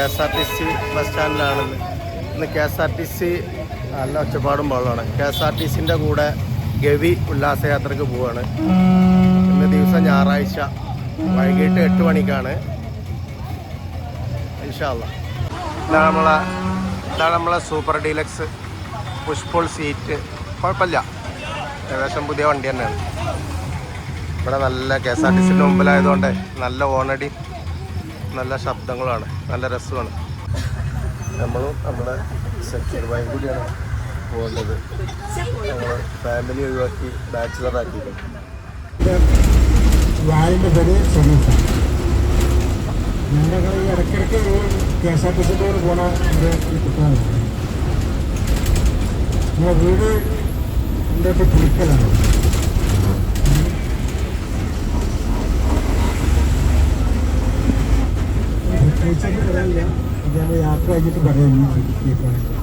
K S R T C bus സ്റ്റാൻഡിലാണെന്ന് ഇന്ന് K S R T C നല്ല ഒച്ചപ്പാടും ബഹളമാണ്. കെ എസ് ആർ ടി സിന്റെ കൂടെ ഗവി ഉല്ലാസയാത്രയ്ക്ക് പോവാണ്. ഇന്ന് ദിവസം ഞായറാഴ്ച വൈകിട്ട് എട്ട് മണിക്കാണ്. ഇൻഷാല്ല ഇതാണ് നമ്മളെ ഇതാണ് നമ്മളെ സൂപ്പർ ഡീലക്സ് പുഷ്പോൾ സീറ്റ് കുഴപ്പമില്ല. ഏകദേശം പുതിയ വണ്ടി തന്നെയാണ്. ഇവിടെ നല്ല കെ എസ് ആർ ടി സിന്റെ മുമ്പിലായതുകൊണ്ട് നല്ല ഓണടി. നല്ല ശബ്ദങ്ങളാണ്. നല്ല രസമാണ്. നമ്മളും നമ്മുടെ സെക്യൂർ ബാങ്ക് കൂടിയാണ് പോകുന്നത്. നമ്മൾ ഫാമിലി ഒഴിവാക്കി ബാച്ചിലർ ആക്കിയിട്ടുണ്ട് പേര് ഞങ്ങളുടെ ഈ ഇടയ്ക്കിടയ്ക്ക് കുളിക്കലാണ് പ്രത്യേകിച്ചൊന്നും പറയാനില്ല അത് നമ്മൾ യാത്ര കഴിഞ്ഞിട്ട് പറയാം ഈ കേൾക്കുകയാണെങ്കിൽ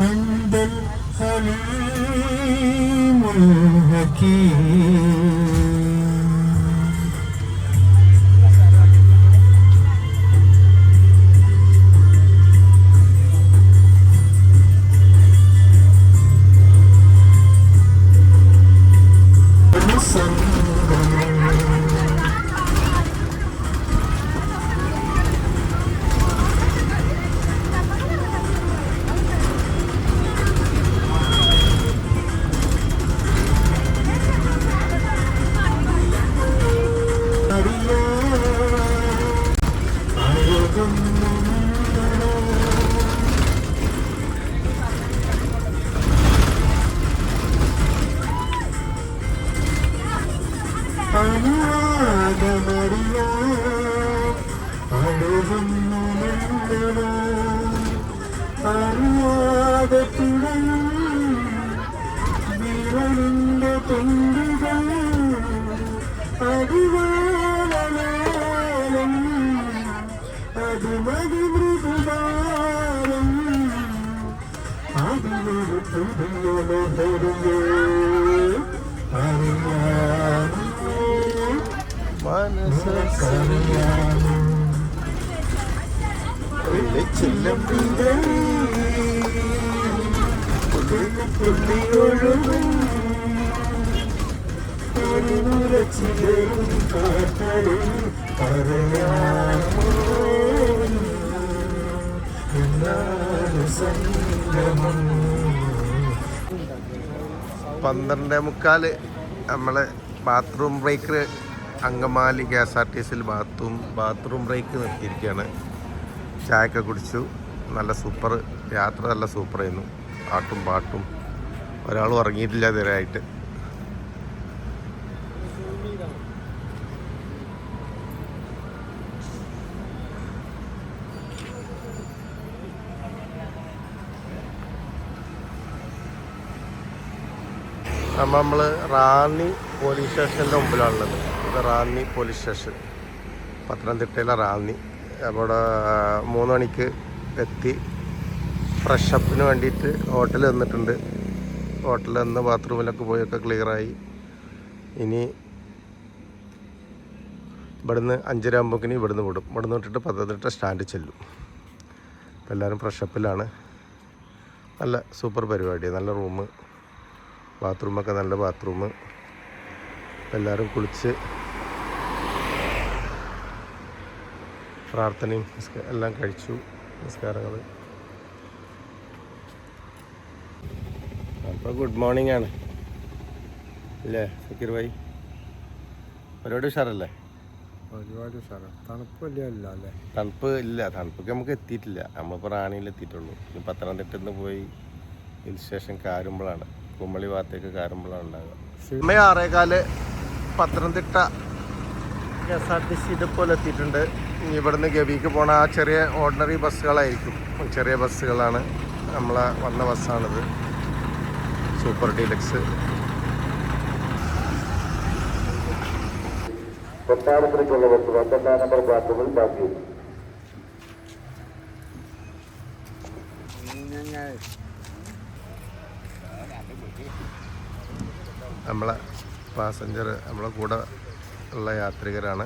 عند الحليم الحكيم പന്ത്രണ്ടേ മുക്കാൽ നമ്മൾ bathroom break Angamaly K S R T സിയിൽ ബാത്റൂം ബാത്റൂം ബ്രേക്ക് നിർത്തിയിരിക്കുകയാണ് ചായയൊക്കെ കുടിച്ചു. നല്ല സൂപ്പർ. യാത്ര നല്ല സൂപ്പറായിരുന്നു പാട്ടും പാട്ടും. ഒരാളും ഇറങ്ങിയിട്ടില്ല ഇതുവരെയായിട്ട്. അപ്പം നമ്മൾ റാന്നി പോലീസ് സ്റ്റേഷന്റെ മുമ്പിലാണുള്ളത്. ഇത് റാന്നി പോലീസ് സ്റ്റേഷൻ. പത്തനംതിട്ടയിലെ റാന്നി. അവിടെ മൂന്ന് മണിക്ക് എത്തി. ഫ്രഷപ്പിന് വേണ്ടിയിട്ട് ഹോട്ടലിൽ നിന്നിട്ടുണ്ട് ഹോട്ടലിൽ നിന്ന് ബാത്റൂമിലൊക്കെ പോയൊക്കെ ക്ലിയറായി ഇനി ഇവിടുന്ന് അഞ്ചര ആകുമ്പോക്കിന് ഇവിടുന്ന് വിടും. ഇവിടുന്ന് വിട്ടിട്ട് പത്തനംതിട്ട സ്റ്റാൻഡിൽ ചെല്ലും. അപ്പോൾ എല്ലാവരും ഫ്രഷപ്പിലാണ് നല്ല സൂപ്പർ പരിപാടി നല്ല റൂം ബാത്റൂമൊക്കെ നല്ല ബാത്റൂം എല്ലാവരും കുളിച്ച് പ്രാർത്ഥനയും എല്ലാം കഴിച്ചു. നിസ്കാരങ്ങൾ അപ്പോൾ ഗുഡ് മോർണിംഗ് ആണ്. അല്ലേ സക്കീർ ഭായി? ഒരുപാട് ഉഷാറല്ലേ? ഒരുപാട് ഉഷാറാണ് തണുപ്പല്ലേ അല്ല അല്ലേ? തണുപ്പ് ഇല്ല. തണുപ്പൊക്കെ നമുക്ക് എത്തിയിട്ടില്ല. നമ്മളിപ്പോൾ റാണിയിൽ എത്തിയിട്ടുള്ളൂ ഇനി പത്തനംതിട്ടയിൽ നിന്ന് പോയി ഹിൽ സ്റ്റേഷൻ കാരുമ്പോഴാണ് കുമ്മളി ഭാഗത്തേക്ക് കാരുമ്പോഴാണ് ഉണ്ടാകുക സമയം ആറേകാൽ Pathanamthitta K S R T C ഇതുപോലെ എത്തിയിട്ടുണ്ട്. ഇവിടുന്ന് ഗവിക്ക് പോണ ആ ചെറിയ ഓർഡിനറി ബസ്സുകളായിരിക്കും. ചെറിയ ബസ്സുകളാണ്. നമ്മളെ വന്ന ബസ്സാണിത്. സൂപ്പർ ഡീലക്സ് കൊട്ടാരത്തിലേക്കുള്ള ബസ് പന്ത്രണ്ടാം നമ്പർ പ്ലാറ്റ്ഫോമിൽ ബാക്കി. നമ്മളെ പാസഞ്ചർ നമ്മളെ കൂടെ ഉള്ള യാത്രികരാണ്.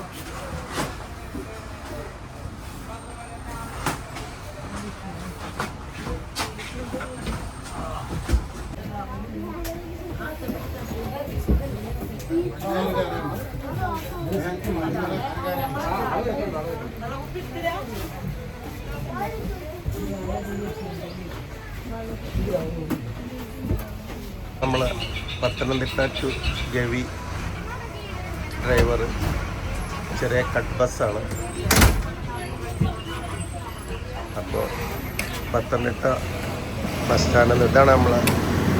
നമ്മൾ പത്തനംതിട്ട ടു ഗവി ഡ്രൈവർ ചെറിയ കട്ട് ബസ്സാണ്. അപ്പോൾ പത്തനംതിട്ട ബസ് സ്റ്റാൻഡിൽ ഇതാണ് നമ്മൾ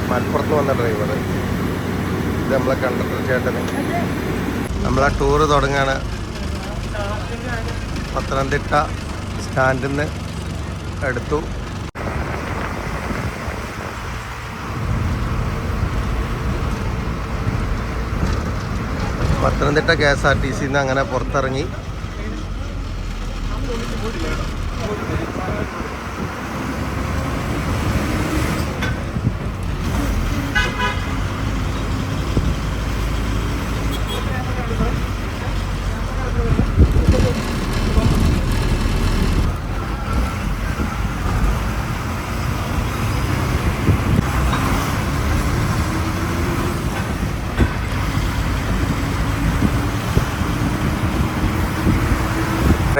മലപ്പുറത്ത് വന്ന ഡ്രൈവർ ഇത് നമ്മളെ കണ്ടക്ടർ ചേട്ടന്. നമ്മളെ ടൂറ് തുടങ്ങുകയാണ് പത്തനംതിട്ട സ്റ്റാൻഡിൽ നിന്ന് എടുത്തു. Pathanamthitta K S R T സിന്ന് അങ്ങനെ പുറത്തിറങ്ങി.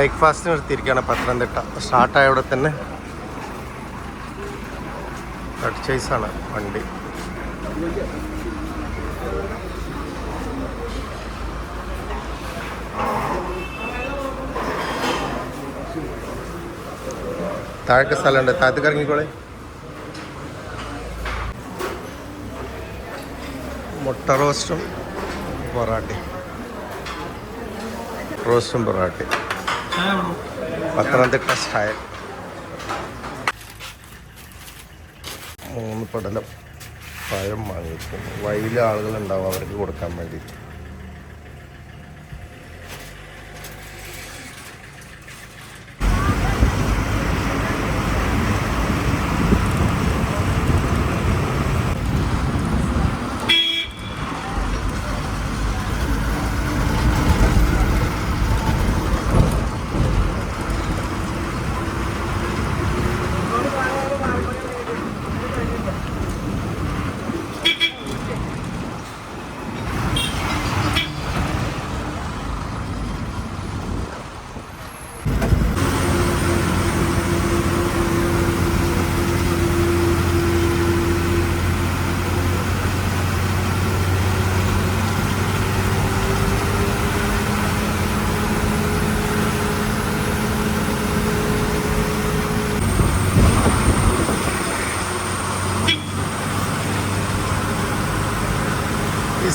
ബ്രേക്ക്ഫാസ്റ്റ് നിർത്തിയിരിക്കുകയാണ് പത്തനംതിട്ട. സ്റ്റാർട്ടായ ഇവിടെ തന്നെ പർച്ചേസാണ് വണ്ടി. താഴത്തെ സ്ഥലമുണ്ട്. താഴത്തേക്ക് ഇറങ്ങിക്കോളെ. മുട്ട റോസ്റ്റും പൊറാട്ടയും. റോസ്റ്റും പൊറാട്ടയും. പത്തനംതിട്ട സ്റ്റൈൽ മൂന്ന് പടലം പഴം വാങ്ങിക്കും വയലിൽ ആളുകളുണ്ടാവും അവർക്ക് കൊടുക്കാൻ വേണ്ടി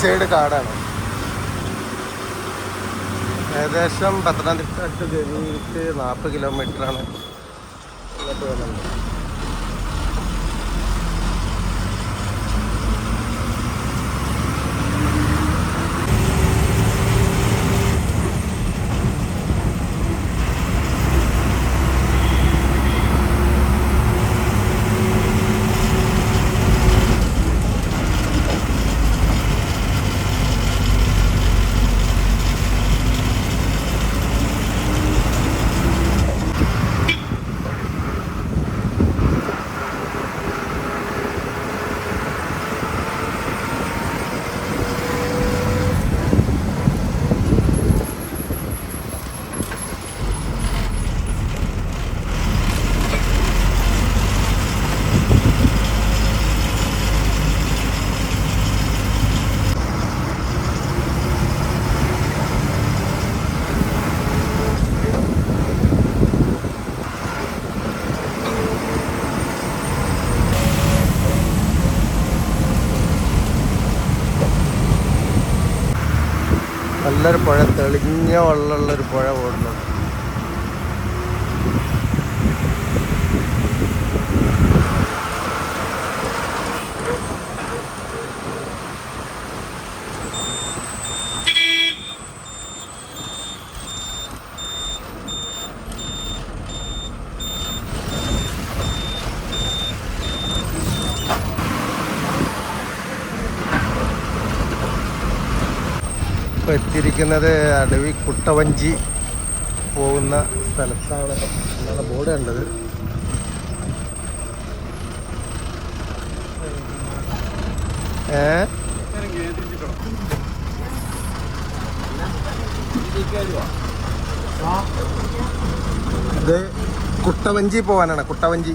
സൈഡ് കാടാണ്. ഏകദേശം പത്തനംതിട്ട ടു ഗവിക്ക് നാൽപ്പത് കിലോമീറ്ററാണ് ഇങ്ങോട്ട് വരുന്നുണ്ട് നല്ലൊരു പുഴ തെളിഞ്ഞ വെള്ളമുള്ളൊരു പുഴ ഓടുന്നുണ്ട് എത്തിയിരിക്കുന്നത് അടവി കുട്ടവഞ്ചി പോകുന്ന സ്ഥലത്താണ്. എന്നാണ് ബോർഡ് കണ്ടത്. ഏ? കുട്ടവഞ്ചി പോവാനാണ് കുട്ടവഞ്ചി.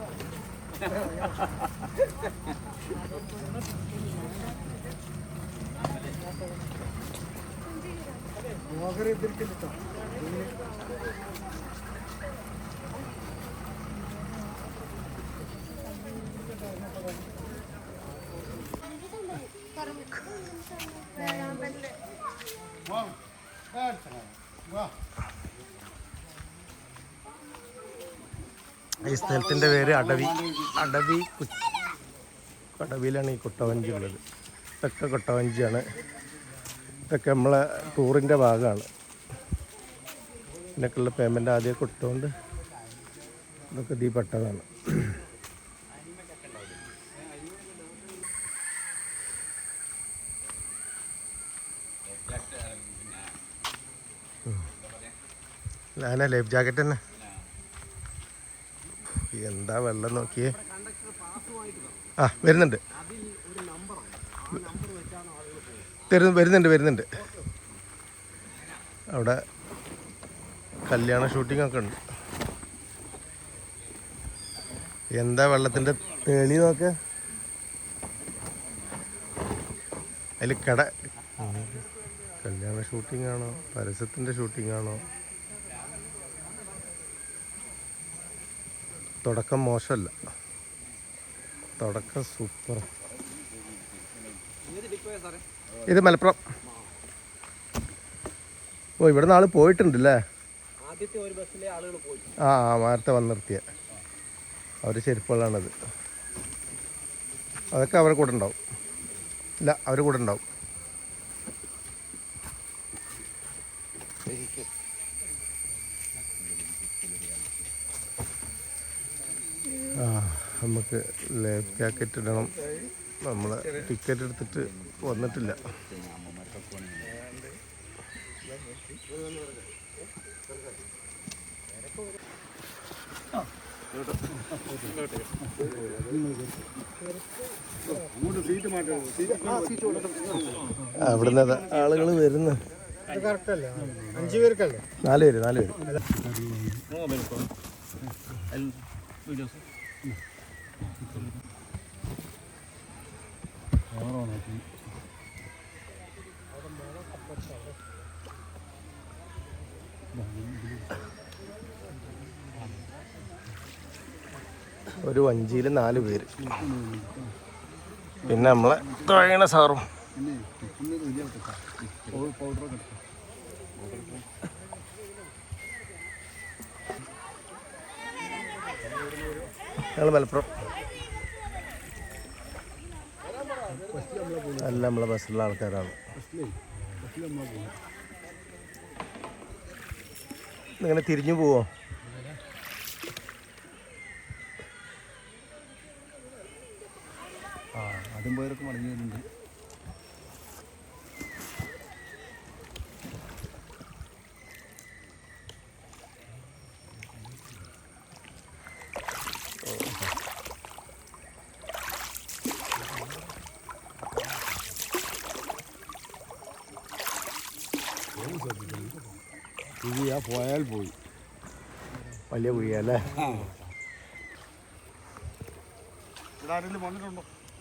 Wow, that's a wow. ഈ സ്ഥലത്തിന്റെ പേര് അടവി. അടവി അടവിയിലാണ് ഈ കുട്ടവഞ്ചി ഉള്ളത്. ഇതൊക്കെ കുട്ടവഞ്ചിയാണ്. ഇതൊക്കെ നമ്മളെ ടൂറിന്റെ ഭാഗമാണ്. ഇതിനൊക്കെയുള്ള പേയ്മെന്റ് ആദ്യം കൊടുത്തുകൊണ്ട് ഇതൊക്കെ ഇതിൽ പെട്ടതാണ്. ഞാനാ ലൈഫ് ജാക്കറ്റ് തന്നെ. എന്താ വെള്ളം നോക്കിയേ? ആ വരുന്നുണ്ട്. തരുന്നു വരുന്നുണ്ട് വരുന്നുണ്ട്. അവിടെ കല്യാണ ഷൂട്ടിംഗ് ഒക്കെ ഉണ്ട്. എന്താ വെള്ളത്തിന്റെ തേളി നോക്ക? അതിൽ കട കല്യാണ ഷൂട്ടിംഗ് ആണോ? പരസ്യത്തിന്റെ ഷൂട്ടിംഗ് ആണോ? തുടക്കം മോശമല്ല. തുടക്കം സൂപ്പർ ഇത് മലപ്പുറം. ഓ ഇവിടെ നാൾ പോയിട്ടുണ്ടല്ലേ? ആദ്യത്തെ ഒരു ബസ്സിലെ ആളുകൾ പോയി. ആ ആ നേരത്തെ വന്ന് നിർത്തിയ അവർ ചെരുപ്പുകളാണത്. അതൊക്കെ അവരെ കൂടെ ഉണ്ടാവും. ഇല്ല അവർ കൂടെ ഉണ്ടാവും ആ നമുക്ക് ലൈഫ് ജാക്കറ്റ് ഇടണം. നമ്മൾ ടിക്കറ്റ് എടുത്തിട്ട് വന്നിട്ടില്ല. അവിടുന്ന് ആളുകൾ വരുന്നു. നാല് പേര് നാല് പേര്. ഒരു വഞ്ചിയിൽ നാല് പേര്. പിന്നെ നമ്മളെ തുഴയണ സാറും. ഞങ്ങൾ മലപ്പുറം. അല്ല നമ്മളെ ബസ്സിലുള്ള ആൾക്കാരാണ്. ഇങ്ങനെ തിരിഞ്ഞു പോവോ? ആ അതും പോയവരൊക്കെ മടങ്ങി വരുന്നുണ്ട്. കുഴിയാ പോയാൽ പോയി വലിയ കുഴിയല്ലേ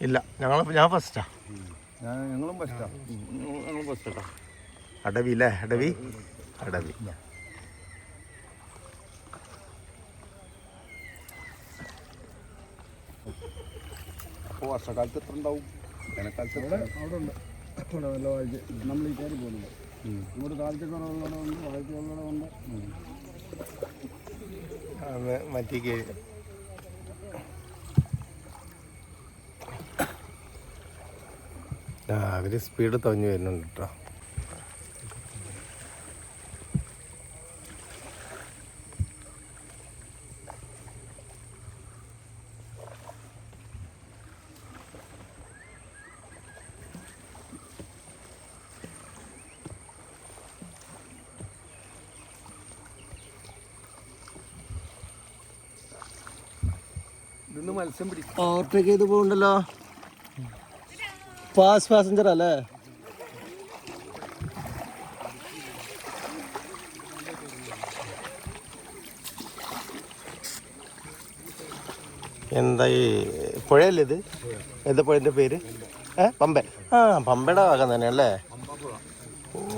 ഇല്ല. ഞങ്ങൾ ഞാൻ ഫസ്റ്റാ ഞാൻ ഞങ്ങളും ഫസ്റ്റാ ഞങ്ങളും ബസ്റ്റാ അടവി? അല്ലേ അടവി. അടവി അപ്പോൾ വർഷക്കാലത്ത് എത്ര ഉണ്ടാവും? വേനൽക്കാലത്ത് അവിടെ അവിടെ ഉണ്ട് നമ്മൾ ഈ കയറി പോകുന്നുണ്ട്. ഇങ്ങോട്ട് താഴത്തേക്ക് ഉള്ളതുകൊണ്ട് താഴത്തേക്ക് ഉള്ളതുകൊണ്ട് അന്ന് മറ്റേ കീഴ്. ആ സ്പീഡ് തഞ്ഞു വരുന്നുണ്ട് കേട്ടോ ഓവർടേക്ക് ചെയ്ത് പോകണ്ടല്ലോ. ഫാസ്റ്റ് പാസഞ്ചർ അല്ലേ? എന്താ ഈ പുഴയല്ലേ ഇത്? എന്താ പുഴന്റെ പേര്? ഏ പമ്പ ആ പമ്പയുടെ ഭാഗം തന്നെ അല്ലേ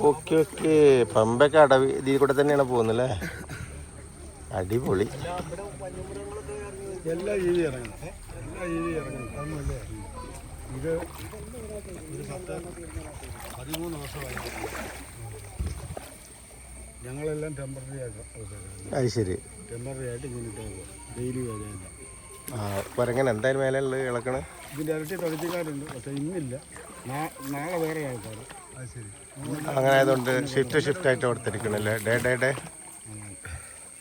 ഓക്കെ ഓക്കെ. പമ്പൊക്കെ അടവി ഇതിൽ കൂടെ തന്നെയാണ് പോകുന്നല്ലേ അടിപൊളി. എല്ലാ രീതിയും ഇറങ്ങണം. എല്ലാ രീതിയും ഇറങ്ങണം. അതൊന്നുമല്ലേ ഇത് ഒരു പത്ത് പതിമൂന്ന് വർഷമായി. ഞങ്ങളെല്ലാം ടെമ്പററി ആയിട്ട് അത് ശരി. ടെമ്പററി ആയിട്ട് ഇങ്ങനെ ഡെയിലി വേലയല്ല ആ കുരങ്ങൻ എന്തായാലും മേലെ ഉള്ളത് ഇളക്കണ്? ഇതിന്റെ ഇരട്ടി തുടച്ചിക്കാരുണ്ട് പക്ഷേ ഇന്നില്ല. നാളെ വേറെ ആൾക്കാർ അത് ശരി. അങ്ങനെ ആയതുകൊണ്ട് ഷിഫ്റ്റ് ഷിഫ്റ്റ് ആയിട്ട് കൊടുത്തിരിക്കണല്ലേ? Day day day.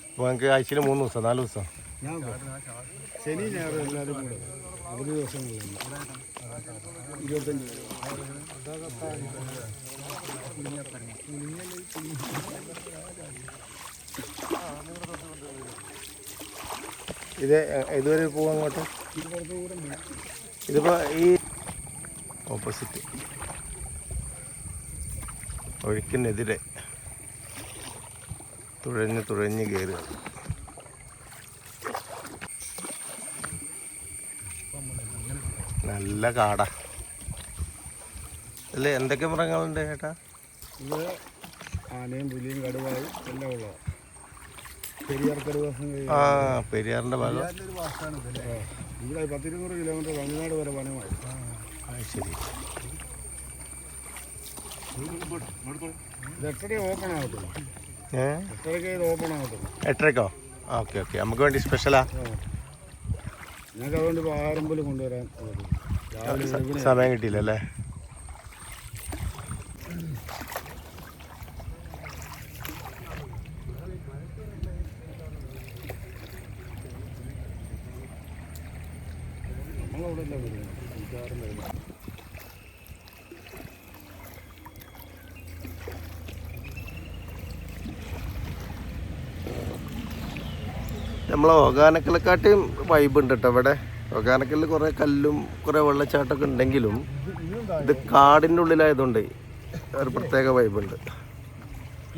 അപ്പോൾ നമുക്ക് ആഴ്ചയിൽ മൂന്ന് ദിവസം നാല് ദിവസം. ഞാൻ ശനി ഞായർ എല്ലാവരും കൂടെ. അവധി ദിവസങ്ങളിലുണ്ട് ഇരുപത്തഞ്ച്. ഇത് ഇതുവരെ പോവാൻ അങ്ങോട്ട് ഇതിപ്പോൾ ഈ ഓപ്പോസിറ്റ് ഒഴുക്കിനെതിരെ തുഴഞ്ഞ് തുഴഞ്ഞ് കയറുക നല്ല കാടാ. അല്ലേ എന്തൊക്കെ മൃഗങ്ങളുണ്ട് ചേട്ടാ? ഇത് ആനയും പുലിയും കടുവായും എല്ലാം ഉള്ളതാണ് പെരിയാർ കടുവാസം ആ പെരിയാറിന്റെ ഭാഗം. ഇവിടെ പത്തിരുന്നൂറ് കിലോമീറ്റർ തമിഴ്നാട് വരെ വനമായി അത് ശരി. ഇത് എട്ടര ഓപ്പൺ ആകത്തുള്ളൂ ഏ? എട്ടരയ്ക്ക് ഇത് ഓപ്പൺ ആകത്തുള്ളൂ എട്ടരക്കോ? Okay okay. നമുക്ക് വേണ്ടി സ്പെഷ്യലാ ഞങ്ങൾക്ക് അതുകൊണ്ട് ഇപ്പോൾ ആഹാരം പോലും കൊണ്ടുവരാൻ പറ്റും. സമയം വരുന്നത് നമ്മളെ ഒകാനക്കലെക്കാട്ടിയും വൈബ് ഉണ്ട് കേട്ടോ ഇവിടെ. ഒകാനക്കലിൽ കുറേ കല്ലും കുറേ വെള്ളച്ചാട്ടമൊക്കെ ഉണ്ടെങ്കിലും ഇത് കാടിന്റെ ഉള്ളിലായതുകൊണ്ട് ഒരു പ്രത്യേക വൈബുണ്ട്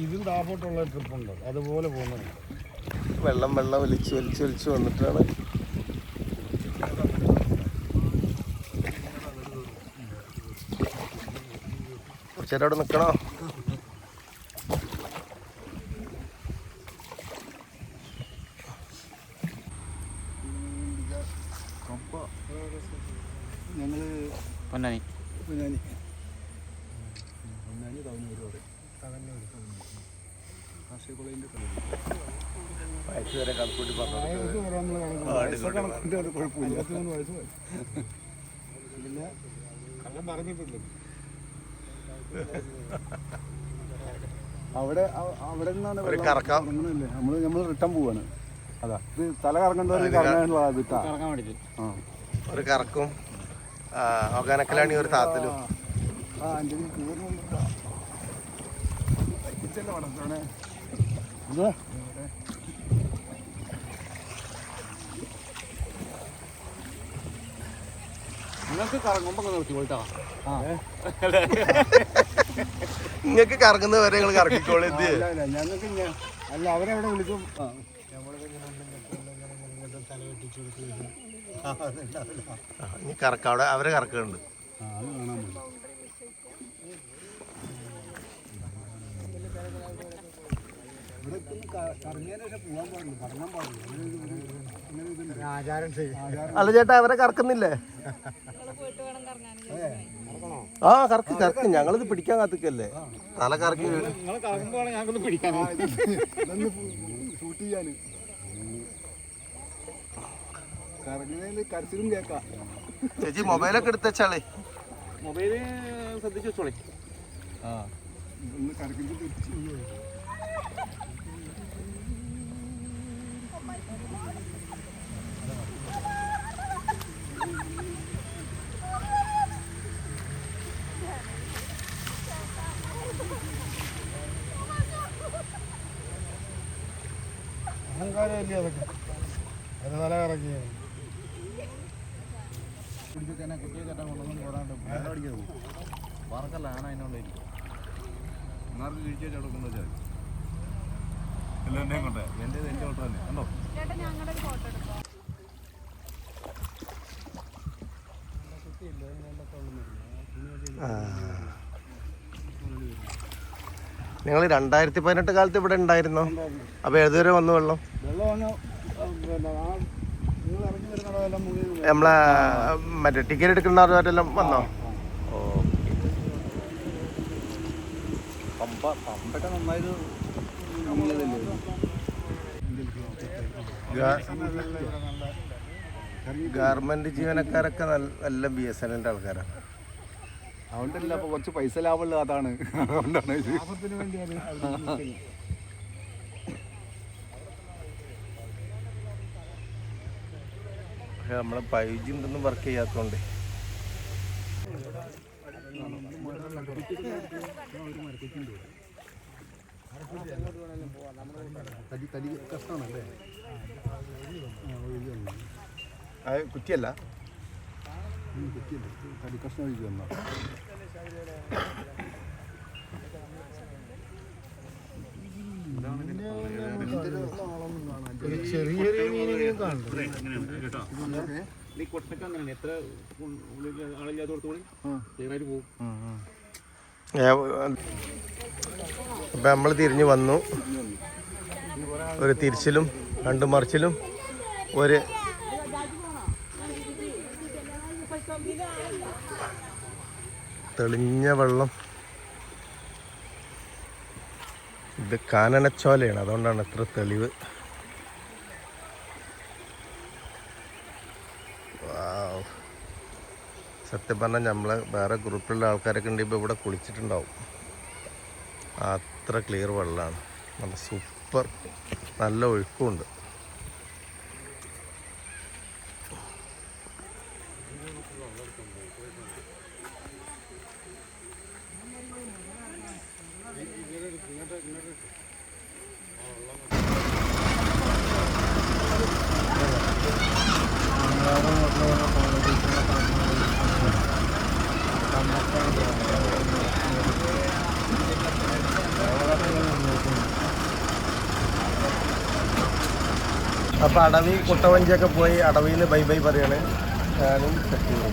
ഇതും ട്രിപ്പുണ്ട്. അതുപോലെ പോകുന്നത് വെള്ളം വെള്ളം വലിച്ച് വലിച്ച് വലിച്ച് വന്നിട്ടാണ്. കുറച്ചേരം അവിടെ നിൽക്കണോ ഞങ്ങൾ പൊന്നാനി പൊന്നാനി പൊന്നാനി തവനൂർ പറയും തവനൂർ കാർഷിക കോളേജിന്റെ വയസ്സ് വരെ കണക്കൂട്ടി പറഞ്ഞു വയസ്സൊക്കെ അത് കുഴപ്പമില്ല ഇരുപത്തിമൂന്ന് വയസ്സ് മതി. പിന്നെ കള്ളം പറഞ്ഞിട്ടില്ല അവിടെ അവ- അവിടെ നിന്നാണ് ഒരു കറക്കം. നമ്മൾ നമ്മൾ റിട്ടേൺ പോവാണ്. അതാ. ഇത് തല കറങ്ങേണ്ടവർ ഒരു കറക്കും. ഒകാനക്കലാണി ഒരു താത്തലും. നിങ്ങൾക്ക് കറങ്ങുമ്പോൾ നിർത്തി പോയിട്ടാ നിങ്ങൾക്ക് കറങ്ങുന്ന വരെ നിങ്ങൾ കറക്കിക്കോളൂ എന്ത് അല്ല ഞങ്ങൾക്ക് അവരവിടെ വിളിക്കും. ഇനി കറക്കം അവിടെ അവരെ കറക്കുന്നുണ്ട്. അല്ല ചേട്ടാ അവരെ കറക്കുന്നില്ലേ? ആ കറക്ക് കറക്ക്. ഞങ്ങളിത് പിടിക്കാൻ കാത്തിക്കല്ലേ? തല കറക്കി ചേച്ചി മൊബൈലൊക്കെ എടുത്തേ മൊബൈൽ ശ്രദ്ധിച്ചു വെച്ചോളി. ആ ഒന്ന് കറക്കിട്ട് അഹങ്കാരമല്ലേ അതൊക്കെ അത് തല ഇറക്കി പറക്കല്ലാണ് അതിനുള്ളിൽ മാർക്ക് കിഴിച്ചു വെച്ചാൽ അവിടെ കൊണ്ടുവച്ചാൽ എല്ലാം എന്റെയും കൊണ്ടേ എന്റെ ഓട്ടോ തന്നെ കണ്ടോ ചേട്ടാ നിങ്ങൾ രണ്ടായിരത്തി പതിനെട്ട് കാലത്ത് ഇവിടെ ഉണ്ടായിരുന്നോ? അപ്പൊ ഏതുവരെ വന്നു വെള്ളം? നമ്മളെ മറ്റേ ടിക്കറ്റ് എടുക്കുന്നവരെല്ലാം വന്നോ? ഗാർമെന്റ് ജീവനക്കാരൊക്കെ നല്ല ബി എസ് എൻ ആൾക്കാരാണ് അതുകൊണ്ടല്ല അപ്പൊ കുറച്ച് പൈസ ലാഭമുള്ള അതാണ്. അതുകൊണ്ടാണ് ലാഭത്തിന് വേണ്ടിയാണ്. പക്ഷെ നമ്മളെ ഫൈവ് ജി ഉണ്ടെന്ന് വർക്ക് ചെയ്യാത്തോണ്ട്. കുറ്റിയല്ല. തടി കഷ്ണം ഒഴിച്ചു ചെറിയ ചെറിയ അങ്ങനെയാണ് എത്ര പോകും നമ്മൾ തിരിഞ്ഞു വന്നു. ഒരു തിരിച്ചിലും രണ്ട് മറിച്ചിലും ഒരു തെളിഞ്ഞ വെള്ളം. ഇത് കാനനച്ചോലയാണ് അതുകൊണ്ടാണ് ഇത്ര തെളിവ്. സത്യം പറഞ്ഞാൽ നമ്മളെ വേറെ ഗ്രൂപ്പിലുള്ള ആൾക്കാരൊക്കെ ഉണ്ട് ഇപ്പോൾ ഇവിടെ കുളിച്ചിട്ടുണ്ടാവും. അത്ര ക്ലിയർ വെള്ളമാണ് നല്ല സൂപ്പർ നല്ല ഒഴുക്കുമുണ്ട്. അപ്പോൾ അടവി കുട്ടവഞ്ചിയൊക്കെ പോയി അടവിയിൽ ബൈ ബൈ പറയാണ്. ഞാനും ചെയ്തു.